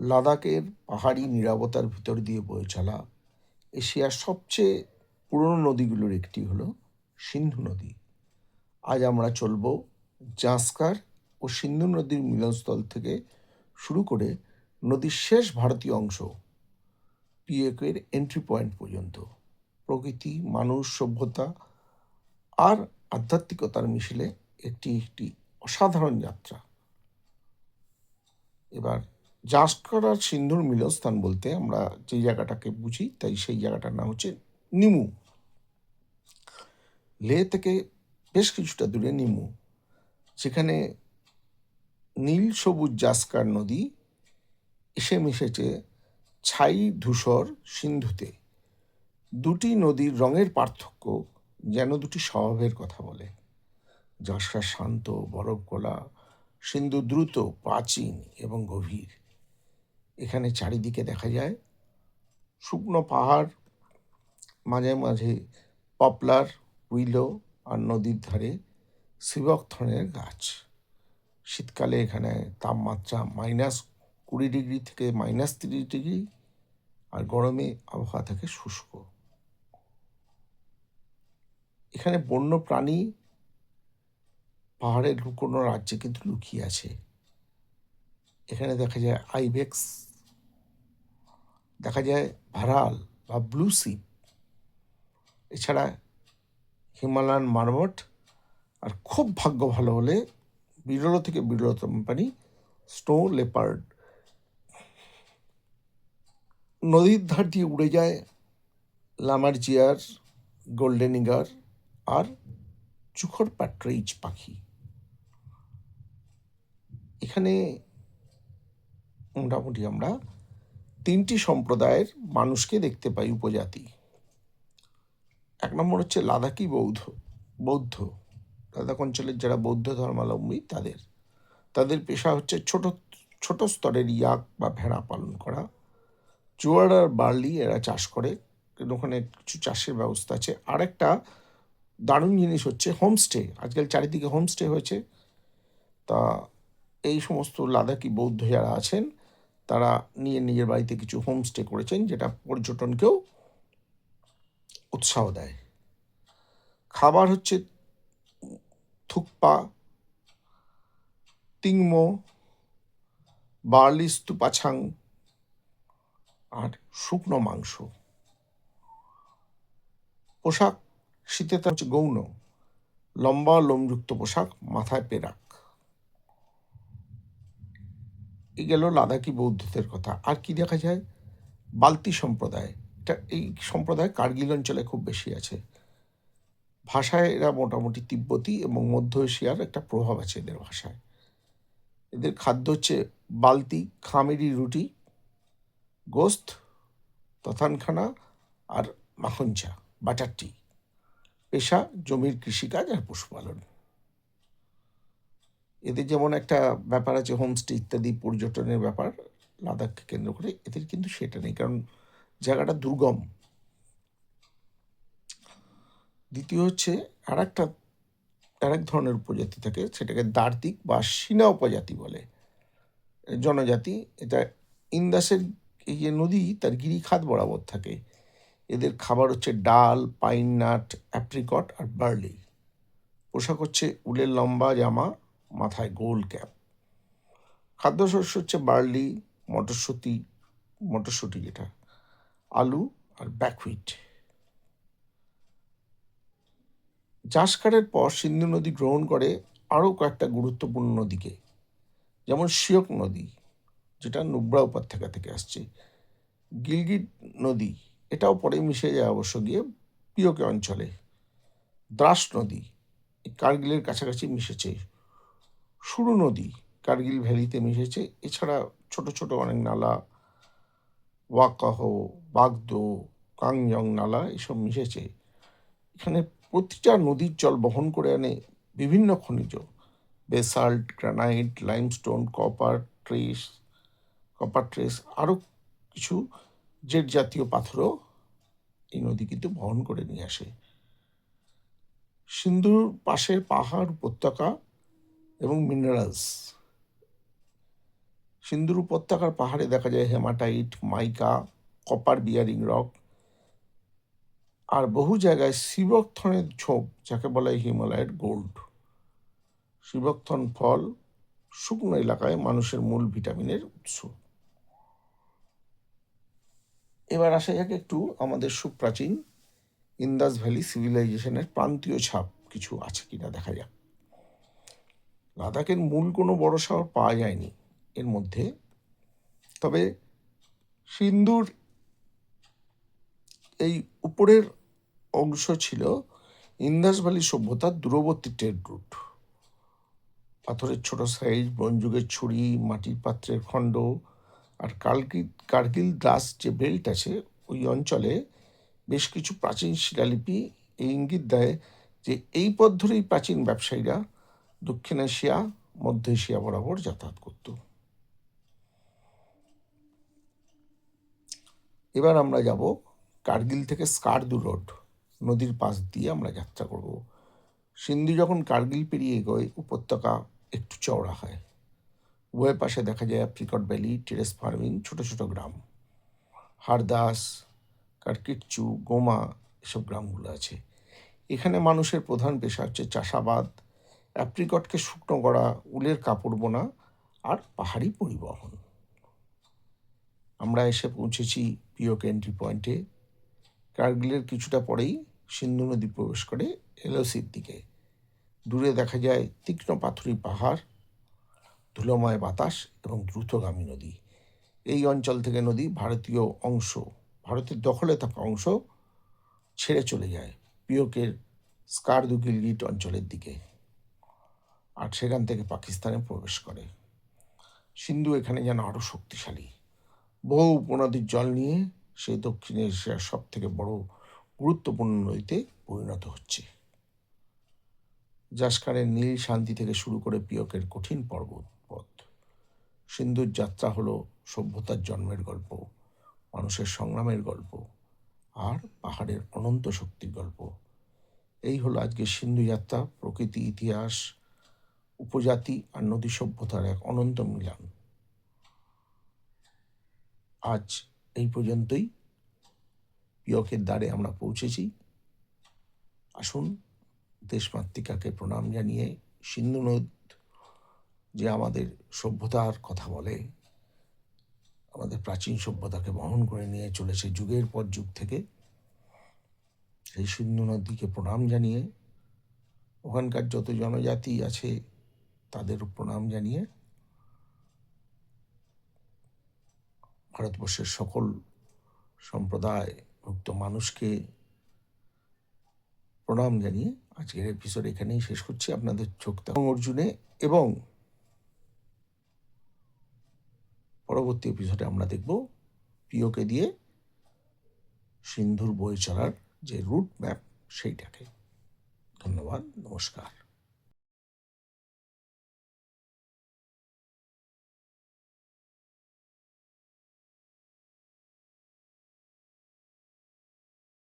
লাদাখের পাহাড়ি নীরবতার ভিতর দিয়ে বয়ে চলা এশিয়ার সবচেয়ে পুরনো নদীগুলোর একটি হলো সিন্ধু নদী। আজ আমরা চলব জাঁস্কার ও সিন্ধু নদীর মিলনস্থল থেকে শুরু করে নদীর শেষ ভারতীয় অংশ, পিএকের এন্ট্রি পয়েন্ট পর্যন্ত। প্রকৃতি, মানুষ, সভ্যতা আর আধ্যাত্মিকতার মিশেলে একটি একটি অসাধারণ যাত্রা। এবার জাস্কর আর সিন্ধুর মিলনস্থান বলতে আমরা যে জায়গাটাকে বুঝি, তাই সেই জায়গাটার নাম হচ্ছে নিমু। লে থেকে বেশ কিছুটা দূরে নিমু। সেখানে নীল সবুজ জাস্কার নদী এসে মিশেছে ছাই ধূসর সিন্ধুতে। দুটি নদীর রঙের পার্থক্য যেন দুটি স্বভাবের কথা বলে। জাসকা শান্ত বরফ গোলা সিন্ধু দ্রুত, প্রাচীন এবং গভীর। এখানে চারিদিকে দেখা যায়। শুকনো পাহাড়, মাঝে মাঝে পপলার, উইলো আর নদীর ধারে শিবকথনের গাছ। শীতকালে এখানে তাপমাত্রা মাইনাস কুড়ি ডিগ্রি থেকে মাইনাস তিরিশ ডিগ্রি আর গরমে আবহাওয়া থাকে শুষ্ক। এখানে বন্য প্রাণী পাহাড়ের লুকোনো রাজ্যে কিন্তু লুকিয়ে আছে। এখানে দেখা যায় আইবেক্স দেখা যায় ভারাল বা ব্লু সিপ এছাড়া হিমালয়ান মারমট আর খুব ভাগ্য ভালো হলে বিরল থেকে বিরলতম প্রাণী স্নো লেপার্ড নদীর ধার দিয়ে উড়ে যায় লামারজিয়ার গোল্ডেন ইগার আর চুখর প্যাট্রেইজ পাখি। এখানে মোটামুটি আমরা তিনটি সম্প্রদায়ের মানুষকে দেখতে পাই উপজাতি। এক নম্বর হচ্ছে লাদাখি বৌদ্ধ বৌদ্ধ। লাদাখ অঞ্চলের যারা বৌদ্ধ ধর্মাবলম্বী, তাদের তাদের পেশা হচ্ছে ছোট ছোট স্তরের ইয়াক বা ভেড়া পালন করা। জোয়ার আর বার্লি এরা চাষ করে ওখানে কিছু চাষের ব্যবস্থা আছে। আরেকটা দারুণ জিনিস হচ্ছে হোমস্টে, আজকাল চারিদিকে হোমস্টে হয়েছে। তা এই সমস্ত লাদাখি বৌদ্ধ যারা আছেন তারা নিয়ে নিজের বাড়িতে কিছু হোমস্টে করেছেন, যেটা পর্যটনকেও উৎসাহ দেয়। খাবার হচ্ছে থুকপা তিংমো বার্লি স্তুপাছাং আর শুকনো মাংস। পোশাক শীতে তার হচ্ছে গৌণ, লম্বা লোমযুক্ত পোশাক, মাথায় পেরাক। এই গেল লাদাখি বৌদ্ধদের কথা। আর কি দেখা যায়? বালতি সম্প্রদায়। এটা এই সম্প্রদায় কার্গিল অঞ্চলে খুব বেশি আছে। ভাষায় এরা মোটামুটি তিব্বতী এবং মধ্য এশিয়ার একটা প্রভাব আছে এদের ভাষায়। এদের খাদ্য হচ্ছে বালতি, খামেরি রুটি, গোস্ত, তথানখানা আর মাখন চা, বাটার টি। পেশা, জমির কৃষিকাজ আর পশুপালন। এদের যেমন একটা ব্যাপার আছে হোমস্টে ইত্যাদি পর্যটনের ব্যাপার, লাদাখকে কেন্দ্র করে, এদের কিন্তু সেটা নেই। কারণ জায়গাটা দুর্গম। দ্বিতীয় হচ্ছে আর একটা আর এক ধরনের উপজাতি থাকে, সেটাকে দার্তিক বা সিনা উপজাতি বলে। জনজাতি, এটা ইন্দাসের এই যে নদী, তার গিরিখাত বরাবর থাকে। এদের খাবার হচ্ছে ডাল পাইন নাট অ্যাপ্রিকট আর বার্লি পোশাক হচ্ছে উলের লম্বা জামা মাথায় গোল ক্যাপ। খাদ্যশস্য হচ্ছে বার্লি, মটরশুঁটি মটরশুঁটি যেটা, আলু আর ব্যাকহুইট জাসকারের পর সিন্ধু নদী গ্রহণ করে আরও কয়েকটা গুরুত্বপূর্ণ নদীকে, যেমন শিয়ক নদী, যেটা নুব্রা উপত্যকা থেকে আসছে। গিলগিট নদী, এটাও পরে মিশে যায় অবশ্য গিয়ে পিওকে অঞ্চলে। দ্রাস নদী কার্গিলের কাছাকাছি মিশেছে। সুরু নদী, কার্গিল ভ্যালিতে মিশেছে। এছাড়া ছোট ছোট অনেক নালা, ওয়াকাহ, বাগদো কাংজং নালা এসব মিশেছে। এখানে প্রতিটা নদীর জল বহন করে আনে বিভিন্ন খনিজ, basalt, granite, limestone, copper trace copper trace আরও কিছু জেট জাতীয় পাথরও এই নদী কিন্তু বহন করে নিয়ে আসে। সিন্ধুর পাশের পাহাড় উপত্যকা এবং মিনারেলস সিন্ধুর উপত্যকার পাহাড়ে দেখা যায় haematite mica copper bearing rock আর বহু জায়গায় শিবকথনের ঝোপ যাকে বলা হয় হিমালয়ের গোল্ড শিবকথন ফল শুকনো এলাকায় মানুষের মূল ভিটামিনের উৎস। এবার আসা যাক একটু আমাদের সুপ্রাচীন ইন্দাস ভ্যালি সিভিলাইজেশনের প্রান্তীয় ছাপ কিছু আছে কিনা দেখা যাক। লাদাখের মূল কোনো বড় শহর পাওয়া যায়নি এর মধ্যে। তবে সিন্ধুর এই উপরের অংশ ছিল ইন্দাস ভ্যালি সভ্যতার দূরবর্তী ট্রেড রুট। পাথরের ছোট সাইজ, বনযুগের ছুরি, মাটির পাত্রের খণ্ড আর কালকি, কার্গিল দাস যে বেল্ট আছে, ওই অঞ্চলে বেশ কিছু প্রাচীন শিলালিপি এই ইঙ্গিত দেয় যে এই পথ ধরেই প্রাচীন ব্যবসায়ীরা দক্ষিণ এশিয়া, মধ্য এশিয়া বরাবর যাতায়াত করত। এবার আমরা যাব কার্গিল থেকে স্কারদু রোড, নদীর পাশ দিয়ে আমরা যাত্রা করব। সিন্ধু যখন কার্গিল পেরিয়ে এগোয়, উপত্যকা একটু চওড়া হয়। উভয় পাশে দেখা যায় অ্যাপ্রিকট ভ্যালি, টেরেস ফার্মিং ছোট ছোট গ্রাম। হারদাস, কার্কিটচু, গোমা, এসব গ্রামগুলো আছে। এখানে মানুষের প্রধান পেশা হচ্ছে চাষাবাদ অ্যাপ্রিকটকে শুকনো করা, উলের কাপড় বোনা আর পাহাড়ি পরিবহন। আমরা এসে পৌঁছেছি পিওক এন্ট্রি পয়েন্টে কার্গিলের কিছুটা পরেই সিন্ধু নদী প্রবেশ করে এলওসির দিকে। দূরে দেখা যায় তীক্ষ্ণ পাথুরি পাহাড়, ধুলোময় বাতাস এবং দ্রুতগামী নদী। এই অঞ্চল থেকে নদী ভারতীয় অংশ, ভারতের দখলে থাকা অংশ ছেড়ে চলে যায় পিওকের স্কারদু গিলগিট অঞ্চলের দিকে। আর সেখান থেকে পাকিস্তানে প্রবেশ করে। সিন্ধু এখানে যেন আরও শক্তিশালী। বহু উপনদীর জল নিয়ে সেই দক্ষিণ এশিয়ার সব থেকে বড় গুরুত্বপূর্ণ নদীতে পরিণত হচ্ছে। জাসকারের নীল শান্তি থেকে শুরু করে পিয়কের কঠিন পর্বত পথ। সিন্ধুর যাত্রা হলো সভ্যতার জন্মের গল্প, মানুষের সংগ্রামের গল্প আর পাহাড়ের অনন্ত শক্তির গল্প। এই হলো আজকে সিন্ধু যাত্রা, প্রকৃতি, ইতিহাস উপজাতি আর নদী সভ্যতার এক অনন্ত মিলন। আজ এই পর্যন্তই। পিয়কের দ্বারে আমরা পৌঁছেছি। আসুন দেশমাতৃকাকে প্রণাম জানিয়ে সিন্ধু নদ যে আমাদের সভ্যতার কথা বলে, আমাদের প্রাচীন সভ্যতাকে বহন করে নিয়ে চলেছে যুগের পর যুগ থেকে, সেই সিন্ধু নদীকে প্রণাম জানিয়ে, ওখানকার যত জনজাতি আছে তাদের প্রণাম জানিয়ে ভারতবর্ষের সকল সম্প্রদায় ভুক্ত মানুষকে প্রণাম জানিয়ে আজকের এপিসোড এখানেই শেষ করছি। আপনাদের চোখ এবং অর্জুনে এবং পরবর্তী এপিসোডে আমরা দেখব পিওকে দিয়ে সিন্ধুর বই চলার যে রুট ম্যাপ সেইটাকে। ধন্যবাদ, নমস্কার।